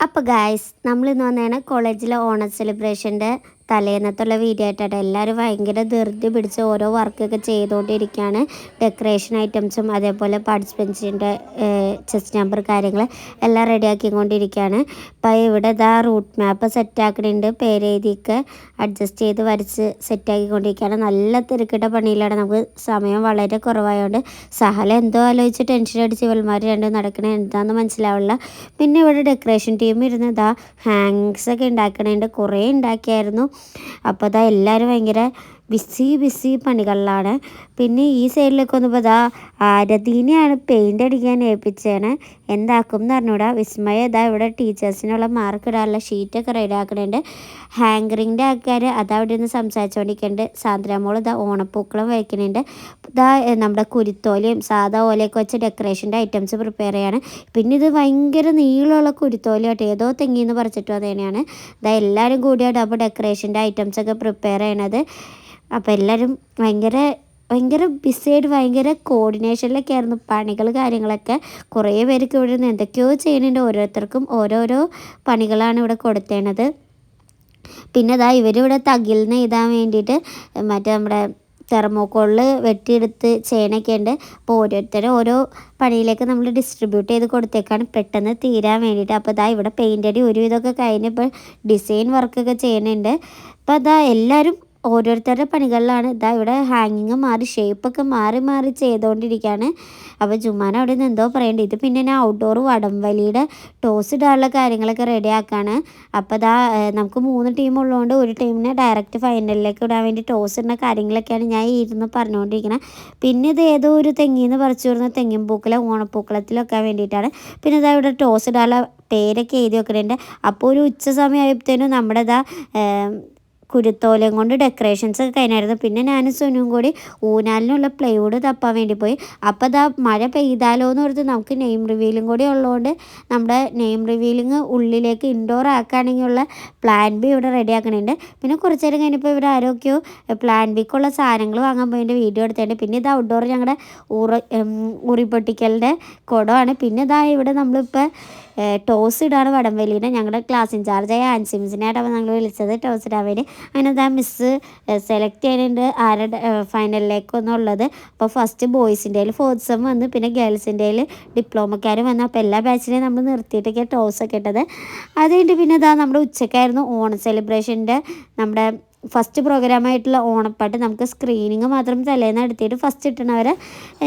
അപ്പോൾ ഗായ്സ് നമ്മളിന്ന് വന്നതാണ് കോളേജിലെ ഓണം സെലിബ്രേഷന്റെ തലേന്നത്തുള്ള വീഡിയോ ആയിട്ടാണ്. എല്ലാവരും ഭയങ്കര ധൃതി പിടിച്ച് ഓരോ വർക്കൊക്കെ ചെയ്തുകൊണ്ടിരിക്കുകയാണ്. ഡെക്കറേഷൻ ഐറ്റംസും അതേപോലെ പാർട്ടിസിപ്പൻസിന്റെ ചെസ്റ്റ് നമ്പർ കാര്യങ്ങൾ എല്ലാം റെഡിയാക്കിക്കൊണ്ടിരിക്കുകയാണ് അപ്പോൾ ഇവിടെ ഇതാ റൂട്ട് മാപ്പ് സെറ്റാക്കുന്നുണ്ട് പേരെഴുതിയൊക്കെ അഡ്ജസ്റ്റ് ചെയ്ത് വരച്ച് സെറ്റാക്കിക്കൊണ്ടിരിക്കുകയാണ് നല്ല തിരക്കിട്ട പണിയിലാണ്. നമുക്ക് സമയം വളരെ കുറവായതുകൊണ്ട് സഹല എന്തോ ആലോചിച്ച് ടെൻഷൻ അടിച്ച് ഇവന്മാർ രണ്ടും നടക്കണേ എന്താണെന്ന് മനസ്സിലാവില്ല. പിന്നെ ഇവിടെ ഡെക്കറേഷൻ ടീം ഇരുന്നതാ ഹാങ്സ് ഒക്കെ ഉണ്ടാക്കണേന്റെ കുറേ ഉണ്ടാക്കിയായിരുന്നു. അപ്പോൾ അതാ എല്ലാവരും ഭയങ്കര ബിസി ബിസി പണികളിലാണ്. പിന്നെ ഈ സൈഡിലേക്ക് വന്നപ്പോൾ ഇതാ ആരതീനെയാണ് പെയിന്റ് അടിക്കാൻ ഏൽപ്പിച്ചതാണ് എന്താക്കും എന്ന് പറഞ്ഞുകൂടാ വിസ്മയ. ഇതാ ഇവിടെ ടീച്ചേഴ്സിനുള്ള മാർക്ക് ഇടാനുള്ള ഷീറ്റൊക്കെ റെഡി ആക്കണുണ്ട്. ഹാങ്കറിങ്ങിന്റെ ആൾക്കാർ അതാ അവിടെ നിന്ന് സംസാരിച്ചുകൊണ്ടിരിക്കുന്നുണ്ട് സാന്ദ്രമോൾ ഇതാ ഓണപ്പൂക്കളം വയ്ക്കുന്നുണ്ട് ഇതാ നമ്മുടെ കുരുത്തോലയും സാധാ ഓലയൊക്കെ വെച്ച് ഡെക്കറേഷന്റെ ഐറ്റംസ് പ്രിപ്പയർ ചെയ്യാണ്. പിന്നെ ഇത് ഭയങ്കര നീളമുള്ള കുരുത്തോലയായിട്ട് ഏതോ തെങ്ങിന്ന് പറിച്ചിട്ട് വന്നതിനാണ് ഇതാ എല്ലാവരും കൂടിയാണ് അപ്പോൾ ഡെക്കറേഷന്റെ ഐറ്റംസൊക്കെ പ്രിപ്പയർ ചെയ്യണത്. അപ്പോൾ എല്ലാവരും ഭയങ്കര ഭയങ്കര ബിസിയായിട്ട് ഭയങ്കര കോർഡിനേഷനിലൊക്കെ ആയിരുന്നു. പണികൾ കാര്യങ്ങളൊക്കെ കുറേ പേർക്ക് ഇവിടെ നിന്ന് എന്തൊക്കെയോ ചെയ്യുന്നുണ്ട്. ഓരോരുത്തർക്കും ഓരോരോ പണികളാണ് ഇവിടെ കൊടുത്തേണത്. പിന്നെ അതാ ഇവരിവിടെ തകിൽ എഴുതാൻ വേണ്ടിയിട്ട് മറ്റേ നമ്മുടെ തെർമോക്കോളിൽ വെട്ടിയെടുത്ത് ചെയ്യണൊക്കെ ഉണ്ട്. അപ്പോൾ ഓരോരുത്തരും ഓരോ പണിയിലേക്ക് നമ്മൾ ഡിസ്ട്രിബ്യൂട്ട് ചെയ്ത് കൊടുത്തേക്കാണ്. പെട്ടെന്ന് തീരാൻ വേണ്ടിയിട്ട്. അപ്പോൾ അതാ ഇവിടെ പെയിന്റ് അടി കഴിഞ്ഞ് കഴിഞ്ഞപ്പോൾ ഡിസൈൻ വർക്കൊക്കെ ചെയ്യുന്നുണ്ട്. അപ്പോൾ അതാ എല്ലാവരും ഓരോരുത്തരുടെ പണികളിലാണ്. ഇതാ ഇവിടെ ഹാങ്ങിങ് മാറി ഷേപ്പൊക്കെ മാറി മാറി ചെയ്തുകൊണ്ടിരിക്കുകയാണ് അപ്പോൾ ജുമാൻ അവിടെ നിന്ന് എന്തോ പറയേണ്ടത് ഇത് പിന്നെ ഞാൻ ഔട്ട്ഡോർ വടംവലിയുടെ ടോസ് ഇടാനുള്ള കാര്യങ്ങളൊക്കെ റെഡി ആക്കുകയാണ് അപ്പോൾ ഇതാ നമുക്ക് മൂന്ന് ടീം ഉള്ളതുകൊണ്ട് ഒരു ടീമിനെ ഡയറക്റ്റ് ഫൈനലിലേക്ക് ഇടാൻ വേണ്ടി ടോസ് ഇടുന്ന കാര്യങ്ങളൊക്കെയാണ് ഞാൻ ഇരുന്ന് പറഞ്ഞുകൊണ്ടിരിക്കുന്നത് പിന്നെ ഇത് ഏതോ ഒരു തെങ്ങിന്ന് പറിച്ചു വരുന്ന തെങ്ങിൻ പൂക്കല ഓണപ്പൂക്കളത്തിലൊക്കെ വേണ്ടിയിട്ടാണ്. പിന്നെ ഇതാ ഇവിടെ ടോസ് ഇടാനുള്ള പേരൊക്കെ എഴുതി വെക്കുന്നുണ്ട് അപ്പോൾ ഒരു ഉച്ച സമയമായപ്പോഴത്തേനും നമ്മുടെ ഇതാ കുരുത്തോലയും കൊണ്ട് ഡെക്കറേഷൻസ് ഒക്കെ കഴിഞ്ഞായിരുന്നു. പിന്നെ ഞാനും സുനും കൂടി ഊനാലിനുള്ള പ്ലൈവുഡ് തപ്പാൻ വേണ്ടി പോയി. അപ്പോൾ അതാ മഴ പെയ്താലോ എന്ന് ഓർത്ത് നമുക്ക് നെയിം റിവീലും കൂടി ഉള്ളതുകൊണ്ട് നമ്മുടെ നെയിം റിവീലിങ് ഉള്ളിലേക്ക് ഇൻഡോർ ആക്കുകയാണെങ്കിലുള്ള പ്ലാൻ ബി ഇവിടെ റെഡി ആക്കണുണ്ട്. പിന്നെ കുറച്ച് നേരം കഴിഞ്ഞപ്പോൾ ഇവിടെ ആരൊക്കെയോ പ്ലാൻ ബിക്കുള്ള സാധനങ്ങൾ വാങ്ങാൻ പോയതിന്റെ വീഡിയോ എടുത്തിട്ടുണ്ട്. പിന്നെ ഇത് ഔട്ട്ഡോർ ഞങ്ങളുടെ ഉറ ഉറിപ്പൊട്ടിക്കലിന്റെ കുടമാണ് പിന്നെ ഇതാ ഇവിടെ നമ്മളിപ്പോൾ ടോസ് ഇടാണ് വടംവലീനെ ഞങ്ങളുടെ ക്ലാസ് ഇൻചാർജായ ആൻസിംസിനായിട്ടാണ് ഞങ്ങൾ വിളിച്ചത്. ടോസ് ഇടാൻ വേണ്ടി അങ്ങനെ ആ മിസ്സ് സെലക്ട് ചെയ്യാനുണ്ട് ആരുടെ ഫൈനലിലേക്കൊന്നുള്ളത് അപ്പോൾ ഫസ്റ്റ് ബോയ്സിന്റെ ഫോർത്ത് സെം വന്ന് പിന്നെ ഗേൾസിന്റെ ഡിപ്ലോമക്കാരും വന്നു. അപ്പോൾ എല്ലാ ബാച്ചിനെയും നമ്മൾ നിർത്തിയിട്ടൊക്കെ ടോസൊക്കെ ഇട്ടത്. അത് കഴിഞ്ഞിട്ട് പിന്നെ ഇതാ നമ്മുടെ ഉച്ചക്കായിരുന്നു ഓണം സെലിബ്രേഷന്റെ നമ്മുടെ ഫസ്റ്റ് പ്രോഗ്രാമായിട്ടുള്ള ഓണപ്പാട്ട് നമുക്ക് സ്ക്രീനിങ് മാത്രം തലേന്ന് എടുത്തിട്ട് ഫസ്റ്റ് കിട്ടണവരെ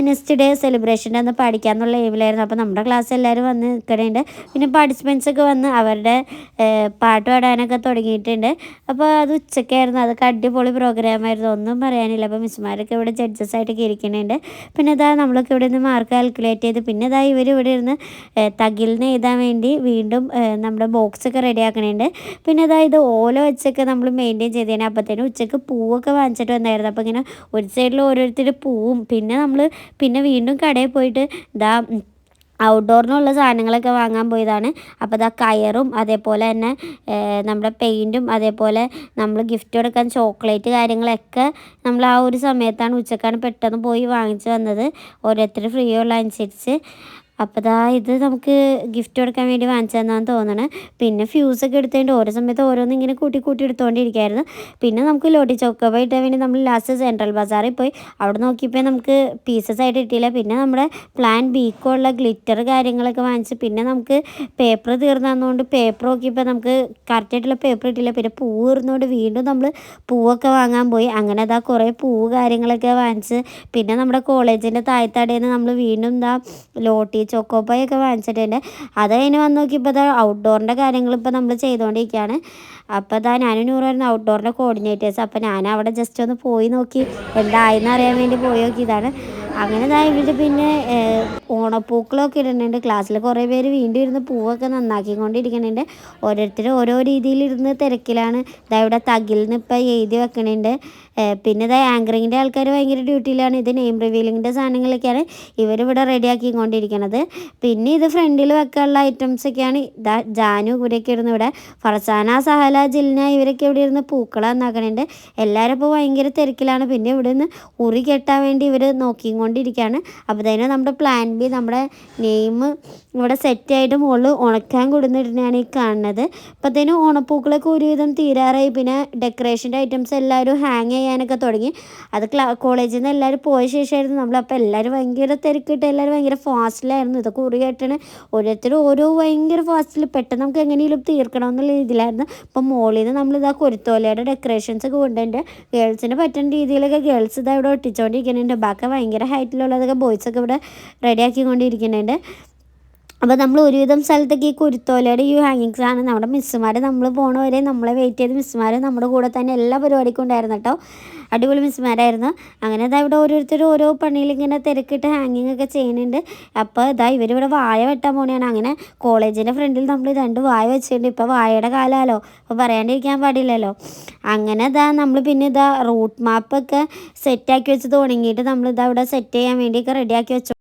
നെക്സ്റ്റ് ഡേ സെലിബ്രേഷന്റെ അന്ന് പഠിക്കാമെന്നുള്ള എയിമിലായിരുന്നു അപ്പോൾ നമ്മുടെ ക്ലാസ് എല്ലാവരും വന്ന് നിൽക്കണുണ്ട് പിന്നെ പാർട്ടിസിപ്പൻസ് ഒക്കെ വന്ന് അവരുടെ പാട്ട് പാടാനൊക്കെ തുടങ്ങിയിട്ടുണ്ട്. അപ്പോൾ അത് ഉച്ചക്കായിരുന്നു. അതൊക്കെ അടിപൊളി പ്രോഗ്രാമായിരുന്നു ഒന്നും പറയാനില്ല. അപ്പോൾ മിസ്സുമാരൊക്കെ ഇവിടെ ജഡ്ജസ് ആയിട്ടൊക്കെ ഇരിക്കുന്നുണ്ട് പിന്നെ ഇതാ നമ്മളൊക്കെ ഇവിടെ നിന്ന് മാർക്ക് കാൽക്കുലേറ്റ് ചെയ്ത് പിന്നെ ഇതാ ഇവർ ഇവിടെ ഇരുന്ന് തകിലിന് എഴുതാൻ വേണ്ടി വീണ്ടും നമ്മുടെ ബോക്സൊക്കെ റെഡി ആക്കണുണ്ട്. പിന്നെ ഇതാ ഇത് ഓല വെച്ചൊക്കെ നമ്മൾ മെയിന്റെയിൻ ചെയ്തതിന് പിന്നെ അപ്പത്തേനും ഉച്ചയ്ക്ക് പൂവൊക്കെ വാങ്ങിച്ചിട്ട് വന്നായിരുന്നു. അപ്പോൾ ഇങ്ങനെ ഒരു സൈഡിൽ ഓരോരുത്തർ പൂവും. പിന്നെ നമ്മൾ പിന്നെ വീണ്ടും കടയിൽ പോയിട്ട് ഇതാ ഔട്ട്ഡോറിനുള്ള സാധനങ്ങളൊക്കെ വാങ്ങാൻ പോയതാണ്. അപ്പോൾ ഇതാ കയറും അതേപോലെ തന്നെ നമ്മുടെ പെയിന്റും അതേപോലെ നമ്മൾ ഗിഫ്റ്റ് കൊടുക്കാൻ ചോക്ലേറ്റ് കാര്യങ്ങളൊക്കെ നമ്മൾ ആ ഒരു സമയത്താണ് ഉച്ചക്കാണ് പെട്ടെന്ന് പോയി വാങ്ങിച്ചു വന്നത്. ഓരോരുത്തർ ഫ്രീ ഉള്ള അനുസരിച്ച്. അപ്പോൾ ദാ ഇത് നമുക്ക് ഗിഫ്റ്റ് കൊടുക്കാൻ വേണ്ടി വാങ്ങിച്ചതെന്നാണ് തോന്നണത് പിന്നെ ഫ്യൂസൊക്കെ എടുത്തതിന്റെ ഓരോ സമയത്ത് ഓരോന്നും ഇങ്ങനെ കൂട്ടി കൂട്ടി എടുത്തുകൊണ്ടിരിക്കുകയായിരുന്നു പിന്നെ നമുക്ക് ലോട്ടി ചോക്കോബ ഇട്ടാൻ വേണ്ടി നമ്മൾ ലാസ്റ്റ് സെൻട്രൽ ബസാറിൽ പോയി. അവിടെ നോക്കിയപ്പോൾ നമുക്ക് പീസസ് ആയിട്ട് കിട്ടിയില്ല. പിന്നെ നമ്മുടെ പ്ലാൻ ബിക്കുള്ള ഗ്ലിറ്റർ കാര്യങ്ങളൊക്കെ വാങ്ങിച്ച് പിന്നെ നമുക്ക് പേപ്പർ തീർന്നതുകൊണ്ട് പേപ്പർ നോക്കിയപ്പോൾ നമുക്ക് കറക്റ്റായിട്ടുള്ള പേപ്പർ കിട്ടിയില്ല. പിന്നെ പൂ തീർന്നുകൊണ്ട് വീണ്ടും നമ്മൾ പൂവൊക്കെ വാങ്ങാൻ പോയി. അങ്ങനെ അതാ കുറേ പൂവ് കാര്യങ്ങളൊക്കെ വാങ്ങിച്ച് പിന്നെ നമ്മുടെ കോളേജിന്റെ താഴത്തടയിൽ നിന്ന് നമ്മൾ വീണ്ടും എന്താ ലോട്ടി ചോക്കോപ്പായൊക്കെ വാങ്ങിച്ചിട്ടുണ്ട്. അത് കഴിഞ്ഞ് വന്ന് നോക്കിയപ്പോൾ അത് ഔട്ട്ഡോറിന്റെ കാര്യങ്ങൾ ഇപ്പോൾ നമ്മൾ ചെയ്തുകൊണ്ടിരിക്കുകയാണ് അപ്പോൾ അതാ ഞാനും നൂറായിരുന്നു ഔട്ട്ഡോറിന്റെ കോർഡിനേറ്റേഴ്സ് അപ്പോൾ ഞാൻ അവിടെ ജസ്റ്റ് ഒന്ന് പോയി നോക്കി. എന്തായെന്ന് അറിയാൻ വേണ്ടി പോയി നോക്കിയതാണ് അങ്ങനെ ഇതാ പിന്നെ ഓണപ്പൂക്കളൊക്കെ ഇടുന്നുണ്ട് ക്ലാസ്സിൽ കുറേ പേര് വീണ്ടും ഇരുന്ന് പൂവൊക്കെ നന്നാക്കിക്കൊണ്ടിരിക്കുന്നുണ്ട് ഓരോരുത്തർ ഓരോ രീതിയിലിരുന്ന് തിരക്കിലാണ്. ഇതാ ഇവിടെ തകിൽ നിന്ന് ഇപ്പം എഴുതി വെക്കണുണ്ട്. പിന്നെ ഇതാ ആങ്കറിങ്ങിന്റെ ആൾക്കാർ ഭയങ്കര ഡ്യൂട്ടിയിലാണ് ഇത് നെയിം റിവീലിങ്ങിന്റെ സാധനങ്ങളൊക്കെയാണ് ഇവരിവിടെ റെഡിയാക്കിക്കൊണ്ടിരിക്കുന്നത് പിന്നെ ഇത് ഫ്രണ്ടിൽ വെക്കാനുള്ള ഐറ്റംസൊക്കെയാണ് ഇതാ ജാനു കൂടെയൊക്കെ ഇരുന്ന് ഇവിടെ. ഫർസാന സഹല ജിൽന ഇവരൊക്കെ ഇവിടെ ഇരുന്ന് പൂക്കള നന്നാക്കണുണ്ട്. എല്ലാവരും ഇപ്പോൾ ഭയങ്കര തിരക്കിലാണ്. പിന്നെ ഇവിടെ നിന്ന് ഉറി കെട്ടാൻ വേണ്ടി ഇവർ നോക്കിയും കൊണ്ടിരിക്കുകയാണ് അപ്പോൾ തന്നെ നമ്മുടെ പ്ലാൻ ബി നമ്മുടെ നെയിം ഇവിടെ സെറ്റായിട്ട് മുകളിൽ ഉണക്കാൻ കൊടുത്തിട്ടാണ് ഈ കാണുന്നത്. അപ്പോൾ തന്നെ ഉണപ്പൂക്കളൊക്കെ ഒരുവിധം തീരാറായി. പിന്നെ ഡെക്കറേഷന്റെ ഐറ്റംസ് എല്ലാവരും ഹാങ് ചെയ്യാനൊക്കെ തുടങ്ങി. അത് കോളേജിൽ നിന്ന് എല്ലാവരും പോയ ശേഷമായിരുന്നു നമ്മൾ അപ്പോൾ എല്ലാവരും ഭയങ്കര തിരക്കിട്ട് എല്ലാവരും ഭയങ്കര ഫാസ്റ്റിലായിരുന്നു ഇതൊക്കെ ഉറിയായിട്ടാണ് ഓരോരുത്തരും ഓരോ ഭയങ്കര ഫാസ്റ്റിൽ പെട്ടെന്ന് നമുക്ക് എങ്ങനെയെങ്കിലും തീർക്കണം എന്നുള്ള ഇതിലായിരുന്നു അപ്പോൾ മോളിൽ നിന്ന് നമ്മളിതാ കുരുത്തോലയുടെ ഡെക്കറേഷൻസ് ഒക്കെ കൊണ്ടുണ്ട് ഗേൾസിന് പറ്റുന്ന രീതിയിലൊക്കെ ഗേൾസ് ഇതാ ഇവിടെ ഒട്ടിച്ചുകൊണ്ടിരിക്കുന്നുണ്ട് ബാക്കി ഭയങ്കര ഹൈറ്റിലുള്ളതൊക്കെ ബോയ്സൊക്കെ ഇവിടെ റെഡിയാക്കി റെഡിയാക്കിക്കൊണ്ടിരിക്കുന്നുണ്ട് അപ്പോൾ നമ്മൾ ഒരുവിധം സ്ഥലത്തേക്ക് ഈ കുരുത്തോലയുടെ ഈ ഹാങ്ങിങ്സ് ആണ് നമ്മുടെ മിസ്സുമാർ നമ്മൾ പോണ വരെ നമ്മളെ വെയിറ്റ് ചെയ്ത് മിസ്സുമാർ നമ്മുടെ കൂടെ തന്നെ എല്ലാ പരിപാടിക്കും ഉണ്ടായിരുന്നു കേട്ടോ. അടിപൊളി മിസ്സുമാരായിരുന്നു അങ്ങനെ ഇതാ ഇവിടെ ഓരോരുത്തരും ഓരോ പണിയിൽ ഇങ്ങനെ തിരക്കിട്ട് ഹാങ്ങിങ് ഒക്കെ ചെയ്യുന്നുണ്ട്. അപ്പോൾ ഇതാ ഇവരിവിടെ വായ വെട്ടാൻ പോണെയാണ്. അങ്ങനെ കോളേജിന്റെ ഫ്രണ്ടിൽ നമ്മൾ രണ്ട് വായ വെച്ചിട്ടുണ്ട്. ഇപ്പോൾ വായയുടെ കാലമല്ലോ അപ്പോൾ പറയാണ്ടിരിക്കാൻ പാടില്ലല്ലോ. അങ്ങനെ ഇതാ നമ്മൾ പിന്നെ ഇതാ റൂട്ട് മാപ്പൊക്കെ സെറ്റാക്കി വെച്ച് തുടങ്ങിയിട്ട് നമ്മൾ ഇവിടെ സെറ്റ് ചെയ്യാൻ വേണ്ടിയൊക്കെ റെഡിയാക്കി വെച്ചു